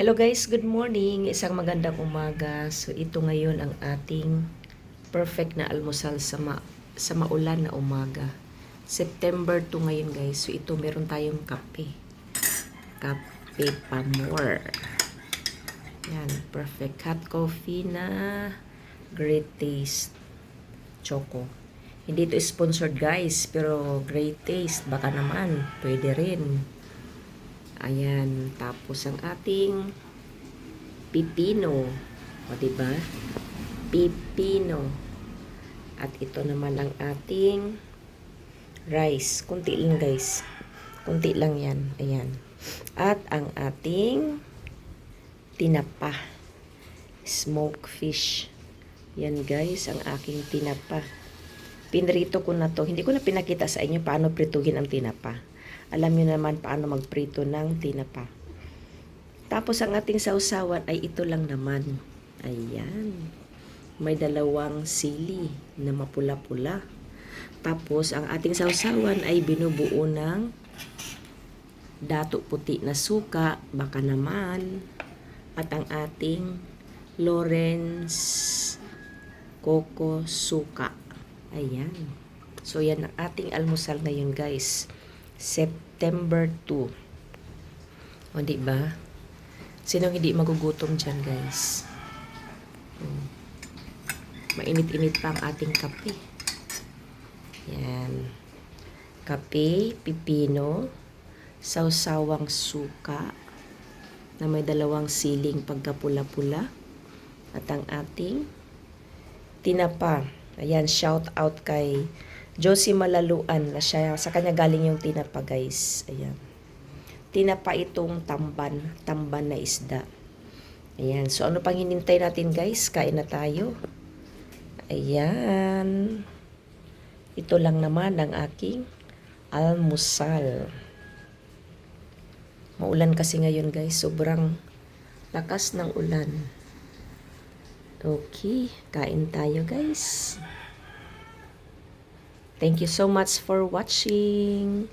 Hello guys, good morning. Isang magandang umaga. So ito ngayon ang ating perfect na almusal sa ma sa maulan na umaga. September 2 ngayon guys. So ito meron tayong kape. Kape pa more. Yan, perfect hot coffee na great taste choco. Hindi ito sponsored guys, pero great taste. Baka naman, pwede rin. Ayan, tapos ang ating pipino. O, ba? Pipino. At ito naman ang ating rice. Kunti lang, guys. Kunti lang yan. Ayan. At ang ating tinapa. Smoked fish. Yan, guys, ang aking tinapa. Pinrito ko na to. Hindi ko na pinakita sa inyo paano prituhin ang tinapa. Alam niyo naman paano magprito ng tinapa. Tapos ang ating sausawan ay ito lang naman. Ayan. May dalawang sili na mapula-pula. Tapos ang ating sausawan ay binubuo ng dato puti na suka, baka naman. At ang ating Lawrence Coco Suka. Ayan. So yan ang ating almusal ngayon guys. September 2. O, di ba? Sino hindi magugutom dyan, guys? Hmm. Mainit-init pa ang ating kape. Yan. Kape, pipino, sausawang suka, na may dalawang siling pagkapula-pula, at ang ating tinapa. Ayan, shout out kay Josie Malaluan na siya, sa kanya galing yung tinapa guys. Ayan. Tinapa itong tamban, tamban na isda. Ayan. So ano pang hinintay natin guys? Kain na tayo. Ayan. Ito lang naman ang aking almusal. Maulan kasi ngayon guys. Sobrang lakas ng ulan. Okay. Kain tayo guys. Thank you so much for watching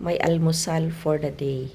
my almusal for the day.